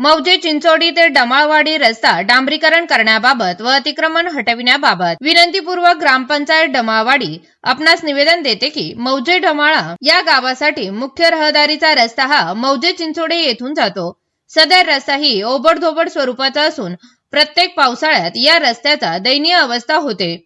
मौजे चिंचोडी ते डमाळवाडी रस्ता डांबरीकरण करण्याबाबत व अतिक्रमण हटविण्याबाबत विनंतीपूर्वक ग्रामपंचायत डमाळवाडी आपणास निवेदन देते की मौजे डमाळा या गावासाठी मुख्य रहदारीचा रस्ता हा मौजे चिंचोडे येथून जातो. सदर रस्ता ही ओबडधोबड स्वरूपाचा असून प्रत्येक पावसाळ्यात या रस्त्याचा दयनीय अवस्था होते.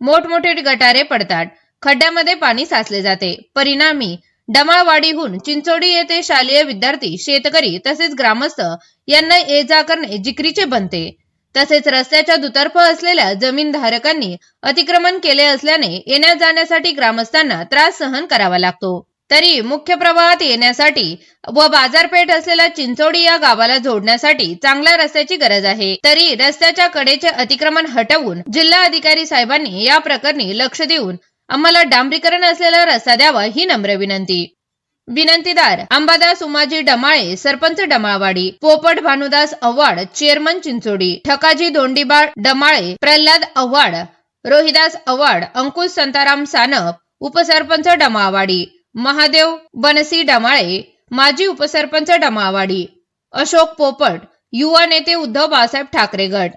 मोठमोठे गटारे पडतात. खड्ड्यामध्ये पाणी साचले जाते. परिणामी डमाळवाडीहून चिंचोडी येथे शालेय विद्यार्थी शेतकरी तसेच ग्रामस्थ यांना ये जा करणे जिकरीचे बनते. तसेच रस्त्याच्या दुतर्फ असलेल्या जमीनधारकांनी अतिक्रमण केले असल्याने येण्या जाण्यासाठी ग्रामस्थांना त्रास सहन करावा लागतो. तरी मुख्य प्रवाहात येण्यासाठी व बाजारपेठ असलेल्या चिंचोडी या गावाला जोडण्यासाठी चांगल्या रस्त्याची गरज आहे. तरी रस्त्याच्या कडेचे अतिक्रमण हटवून जिल्हा अधिकारी साहेबांनी या प्रकरणी लक्ष देऊन आम्हाला डांबरीकरण असलेला रस्ता द्यावा ही नम्र विनंती. विनंतीदार अंबादास उमाजी डमाळे सरपंच डमाळवाडी पोपट भानुदास अव्हाड चेअरमन चिंचोडी ठकाजी दोंडीबाळ डमाळे प्रल्हाद अव्हाड रोहिदास अव्हाड अंकुश संताराम सानप उपसरपंच डमाळवाडी महादेव बनसी डमाळे माजी उपसरपंच डमाळवाडी अशोक पोपट युवा नेते उद्धव बाळासाहेब ठाकरे गट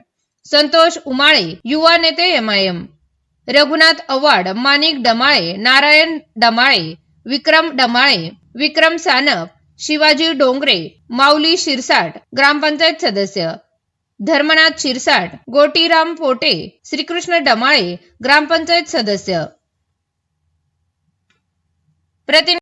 संतोष उमाळे युवा नेते एमआयएम रघुनाथ अवाड माणिक डमाळे नारायण डमाळे विक्रम डमाळे विक्रम सानप शिवाजी डोंगरे माऊली शिरसाट ग्रामपंचायत सदस्य धर्मनाथ शिरसाट गोटीराम पोटे श्रीकृष्ण डमाळे ग्रामपंचायत सदस्य. प्रतिनिधी